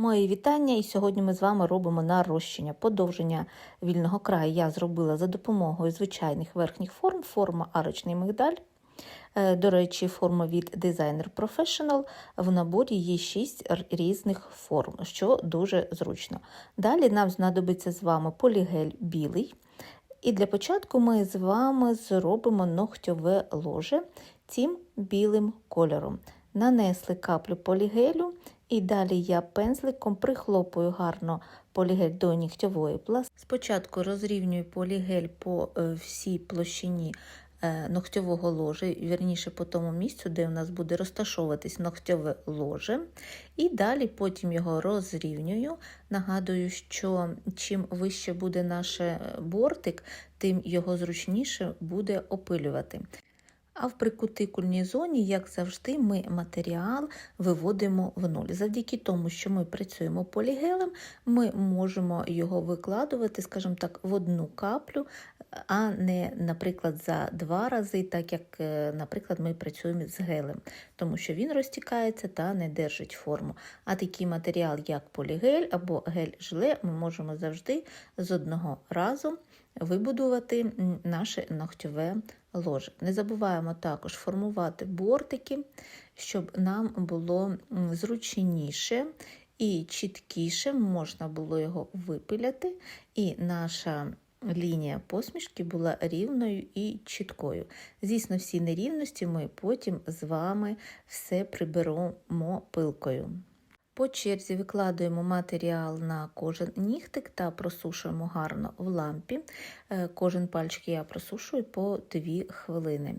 Мої вітання, і сьогодні ми з вами робимо нарощення, подовження вільного краю. Я зробила за допомогою звичайних верхніх форм, форма арочний мигдаль. Е, До речі, форма від Designer Professional. В наборі є 6 різних форм, що дуже зручно. Далі нам знадобиться з вами полігель білий. І для початку ми з вами зробимо ногтьове ложе цим білим кольором. Нанесли каплю полігелю, і далі я пензликом прихлопую гарно полігель до нігтьової пласти. Спочатку розрівнюю полігель по е, всій площині е, ногтьового ложа, вірніше по тому місцю, де у нас буде розташовуватись ногтьове ложе. І далі потім його розрівнюю. Нагадую, що чим вище буде наш е, бортик, тим його зручніше буде опилювати. А в прикутикульній зоні, як завжди, ми матеріал виводимо в нуль. Завдяки тому, що ми працюємо полігелем, ми можемо його викладувати, скажімо так, в одну каплю, а не, наприклад, за два рази, так як, е, наприклад, ми працюємо з гелем, тому що він розтікається та не держить форму. А такий матеріал, як полігель або гель-желе, ми можемо завжди з одного разу вибудувати наше ногтьове ложе. Не забуваємо також формувати бортики, щоб нам було зручніше і чіткіше можна було його випиляти, і наша лінія посмішки була рівною і чіткою. Звісно, всі нерівності ми потім з вами все приберемо пилкою. По черзі викладуємо матеріал на кожен нігтик та просушуємо гарно в лампі. Е, Кожен пальчик я просушую по 2 хвилини.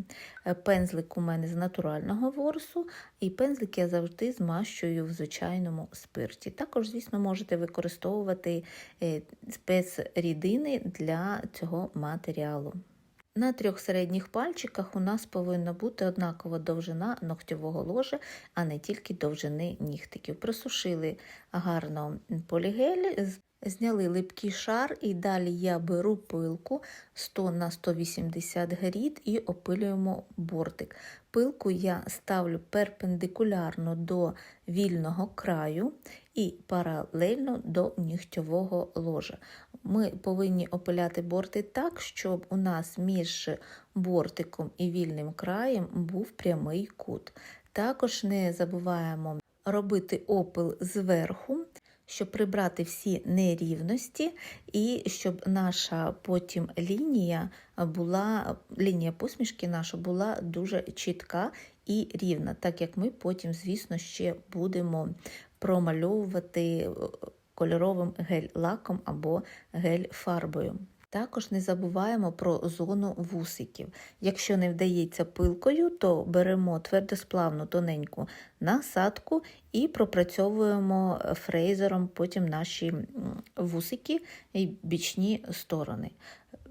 Е, Пензлик у мене з натурального ворсу, і пензлик я завжди змащую в звичайному спирті. Також, звісно, можете використовувати е, спецрідини для цього матеріалу. На трьох середніх пальчиках у нас повинна бути однакова довжина ногтєвого ложа, а не тільки довжини нігтиків. Просушили гарно полігель, зняли липкий шар, і далі я беру пилку 100 на 180 грід і опилюємо бортик. Пилку я ставлю перпендикулярно до вільного краю і паралельно до нігтьового ложа. Ми повинні опиляти борти так, щоб у нас між бортиком і вільним краєм був прямий кут. Також не забуваємо робити опил зверху, щоб прибрати всі нерівності, і щоб наша потім лінія була, лінія посмішки наша була дуже чітка і рівна, так як ми потім, звісно, ще будемо промальовувати кольоровим гель-лаком або гель-фарбою. Також не забуваємо про зону вусиків. Якщо не вдається пилкою, то беремо твердосплавну тоненьку насадку і пропрацьовуємо фрейзером потім наші вусики і бічні сторони.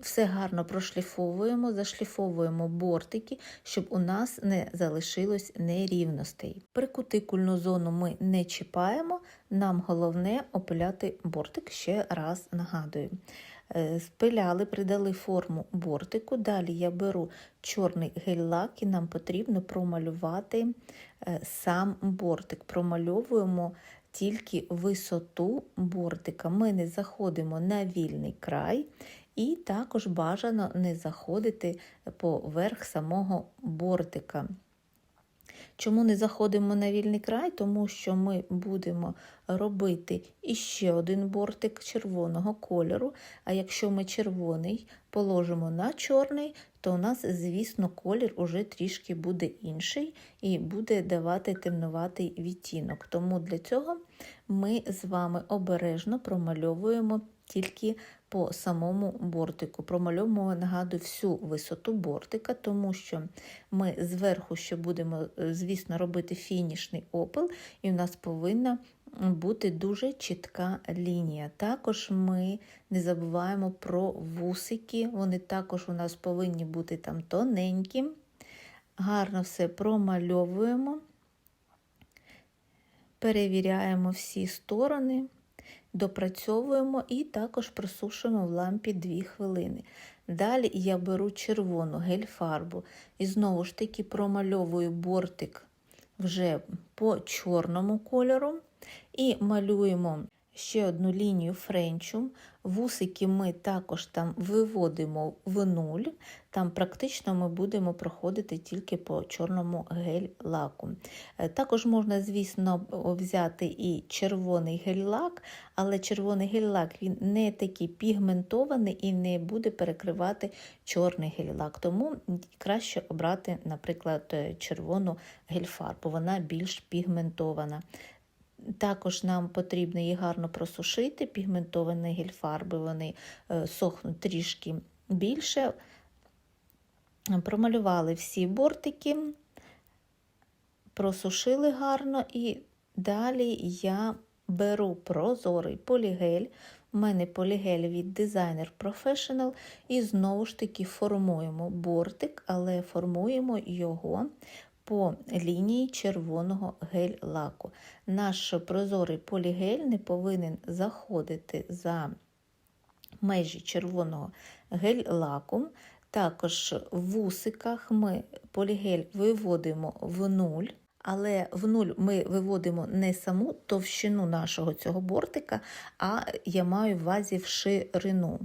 Все гарно прошліфовуємо, зашліфовуємо бортики, щоб у нас не залишилось нерівностей. Прикутикульну зону ми не чіпаємо, нам головне опиляти бортик, ще раз нагадую. Спиляли, придали форму бортику. Далі я беру чорний гель-лак і нам потрібно промалювати сам бортик. Промальовуємо тільки висоту бортика. Ми не заходимо на вільний край. І також бажано не заходити поверх самого бортика. Чому не заходимо на вільний край? Тому що ми будемо робити іще один бортик червоного кольору. А якщо ми червоний положимо на чорний, то у нас, звісно, колір уже трішки буде інший і буде давати темнуватий відтінок. Тому для цього ми з вами обережно промальовуємо тільки по самому бортику. Промальовуємо, нагадую, всю висоту бортика, тому що ми зверху ще будемо, звісно, робити фінішний опил, і у нас повинна бути дуже чітка лінія. Також ми не забуваємо про вусики, вони також у нас повинні бути там тоненькі. Гарно все промальовуємо, перевіряємо всі сторони допрацьовуємо і також просушуємо в лампі 2 хвилини. Далі я беру червону гель-фарбу і знову ж таки промальовую бортик вже по чорному кольору. І малюємо ще одну лінію френчу. Вусики ми також там виводимо в нуль. Там практично ми будемо проходити тільки по чорному гель-лаку. Е, Також можна, звісно, взяти і червоний гель-лак, але червоний гель-лак він не такий пігментований і не буде перекривати чорний гель-лак. Тому краще обрати, наприклад, е, червону гель-фарбу, вона більш пігментована. Також нам потрібно її гарно просушити, пігментовані гель-фарби, вони е, сохнуть трішки більше. Промалювали всі бортики, просушили гарно і далі я беру прозорий полігель. У мене полігель від Designer Professional і знову ж таки формуємо бортик, але формуємо його по лінії червоного гель-лаку. Наш прозорий полігель не повинен заходити за межі червоного гель-лаку. Також в вусиках ми полігель виводимо в нуль, але в нуль ми виводимо не саму товщину нашого цього бортика, а я маю в увазі в ширину.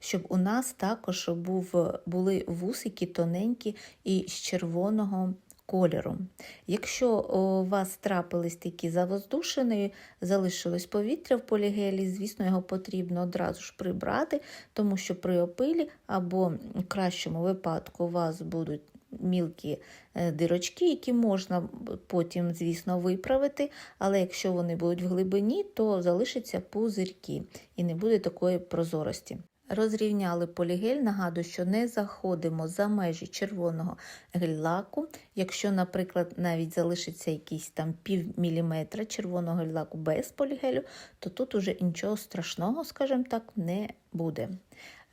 Щоб у нас також був, були вусики тоненькі і з червоного кольору. Якщо у вас трапились такі завоздушені, залишилось повітря в полігелі, звісно, його потрібно одразу ж прибрати, тому що при опилі або в кращому випадку у вас будуть мілкі е, дирочки, які можна потім, звісно, виправити, але якщо вони будуть в глибині, то залишаться пузирки і не буде такої прозорості. Розрівняли полігель, нагадую, що не заходимо за межі червоного гель-лаку. Якщо, наприклад, навіть залишиться якийсь там пів міліметра червоного гель-лаку без полігелю, то тут уже нічого страшного, скажімо так, не буде.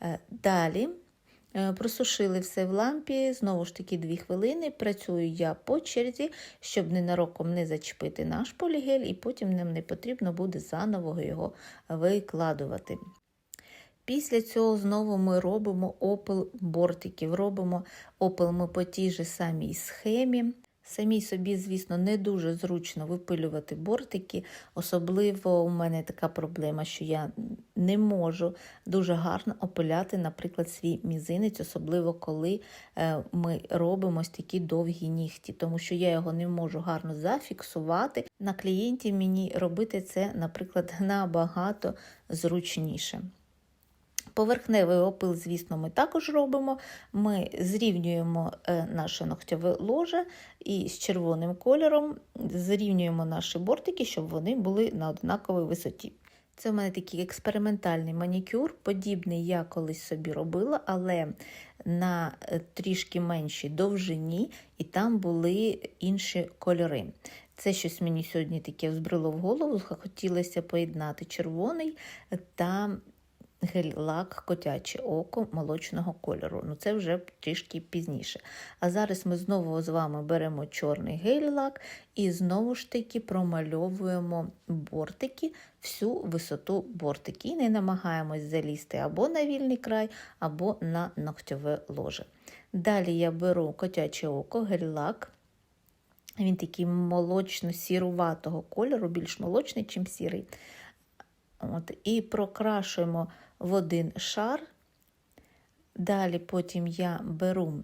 Е, Далі е, просушили все в лампі, знову ж таки 2 хвилини. Працюю я по черзі, щоб ненароком не зачепити наш полігель, і потім нам не потрібно буде заново його викладувати. Після цього знову ми робимо опил бортиків. Робимо опил ми по тій же самій схемі. Самій собі, звісно, не дуже зручно випилювати бортики. Особливо у мене така проблема, що я не можу дуже гарно опиляти, наприклад, свій мізинець, особливо коли е, ми робимо ось такі довгі нігті, тому що я його не можу гарно зафіксувати. На клієнті мені робити це, наприклад, набагато зручніше. Поверхневий опил, звісно, ми також робимо. Ми зрівнюємо е, наше ногтєве ложе і з червоним кольором зрівнюємо наші бортики, щоб вони були на однаковій висоті. Це в мене такий експериментальний манікюр, подібний я колись собі робила, але на е, трішки меншій довжині, і там були інші кольори. Це щось мені сьогодні таке взбрило в голову, хотілося поєднати червоний та гель-лак котяче око молочного кольору. Ну це вже трішки пізніше. А зараз ми знову з вами беремо чорний гель-лак і знову ж таки промальовуємо бортики, всю висоту бортики. І не намагаємось залізти або на вільний край, або на ногтьове ложе. Далі я беру котяче око, гель-лак. Він такий молочно-сіруватого кольору, більш молочний, ніж сірий. От, І прокрашуємо в один шар. Далі потім я беру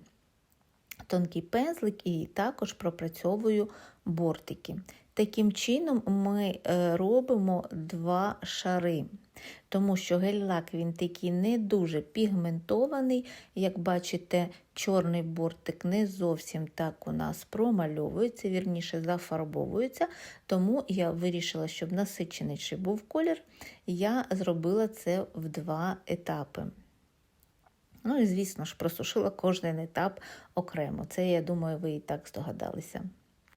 тонкий пензлик і також пропрацьовую бортики. Таким чином ми е, робимо два шари, тому що гель-лак він такий не дуже пігментований. Як бачите, чорний бортик не зовсім так у нас промальовується, вірніше зафарбовується. Тому я вирішила, щоб насичений був колір, я зробила це в два етапи. Ну і, звісно ж, просушила кожен етап окремо. Це, я думаю, ви і так здогадалися.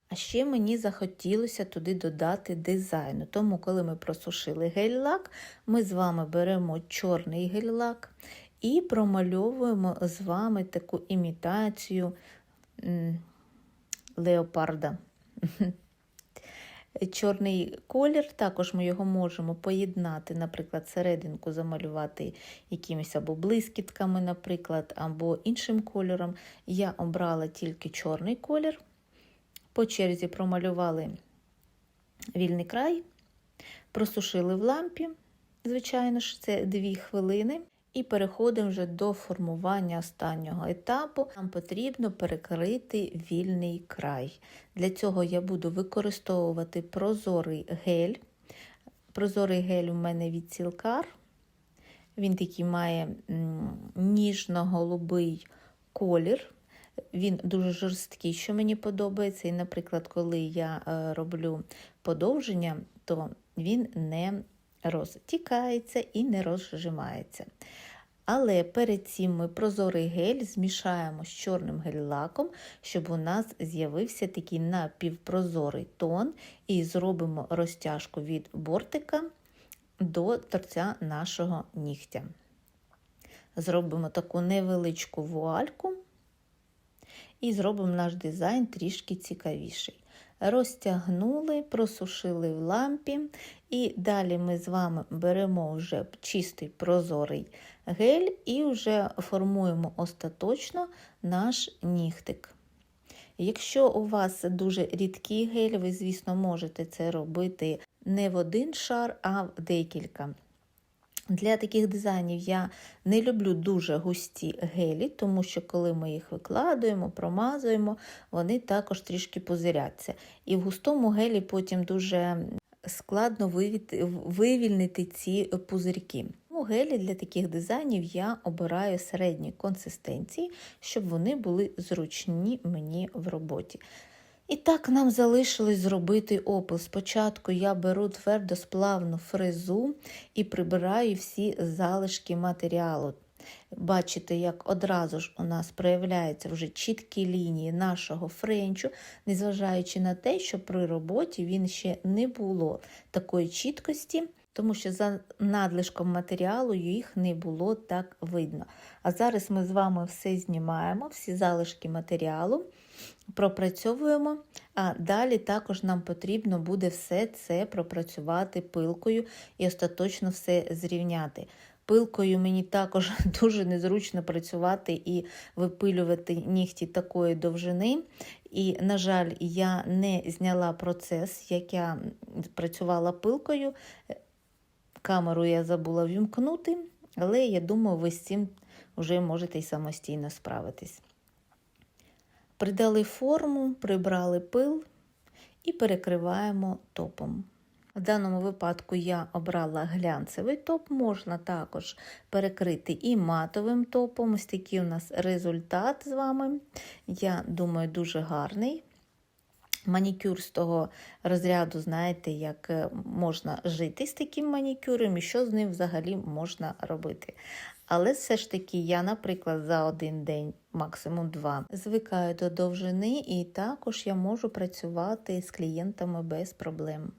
А ще мені захотілося туди додати дизайну. Тому, коли ми просушили гель-лак, ми з вами беремо чорний гель-лак і промальовуємо з вами таку імітацію леопарда. Чорний колір, також ми його можемо поєднати, наприклад, серединку замалювати якимись або блискітками, наприклад, або іншим кольором. Я обрала тільки чорний колір. По черзі промалювали вільний край, просушили в лампі, звичайно ж, це 2 хвилини. І переходимо вже до формування останнього етапу. Нам потрібно перекрити вільний край. Для цього я буду використовувати прозорий гель. Прозорий гель у мене від Сілкар. Він такий має ніжно-голубий колір. Він дуже жорсткий, що мені подобається. І, наприклад, коли я роблю подовження, то він не розтікається і не розжимається. Але перед цим ми прозорий гель змішаємо з чорним гель-лаком, щоб у нас з'явився такий напівпрозорий тон, і зробимо розтяжку від бортика до торця нашого нігтя. Зробимо таку невеличку вуальку і зробимо наш дизайн трішки цікавіший. Розтягнули, просушили в лампі, і далі ми з вами беремо вже чистий прозорий гель і вже формуємо остаточно наш нігтик. Якщо у вас дуже рідкий гель, ви, звісно, можете це робити не в один шар, а в декілька. Для таких дизайнів я не люблю дуже густі гелі, тому що коли ми їх викладуємо, промазуємо, вони також трішки позиряться. І в густому гелі потім дуже складно вивільнити ці пузирки. У гелі для таких дизайнів я обираю середньої консистенції, щоб вони були зручні мені в роботі. І так нам залишилось зробити опис. Спочатку я беру твердосплавну фрезу і прибираю всі залишки матеріалу. Бачите, як одразу ж у нас проявляються вже чіткі лінії нашого френчу, незважаючи на те, що при роботі він ще не було такої чіткості, тому що за надлишком матеріалу їх не було так видно. А зараз ми з вами все знімаємо, всі залишки матеріалу пропрацьовуємо, а далі також нам потрібно буде все це пропрацювати пилкою і остаточно все зрівняти. Пилкою мені також дуже незручно працювати і випилювати нігті такої довжини. І, на жаль, я не зняла процес, як я працювала пилкою. Камеру я забула вімкнути, але я думаю, ви з цим вже можете й самостійно справитись. Придали форму, прибрали пил і перекриваємо топом. В даному випадку я обрала глянцевий топ, можна також перекрити і матовим топом. Ось такий у нас результат з вами. Я думаю, дуже гарний. Манікюр з того розряду, знаєте, як е, можна жити з таким манікюром і що з ним взагалі можна робити. Але все ж таки я, наприклад, за один день, максимум два, звикаю до довжини, і також я можу працювати з клієнтами без проблем.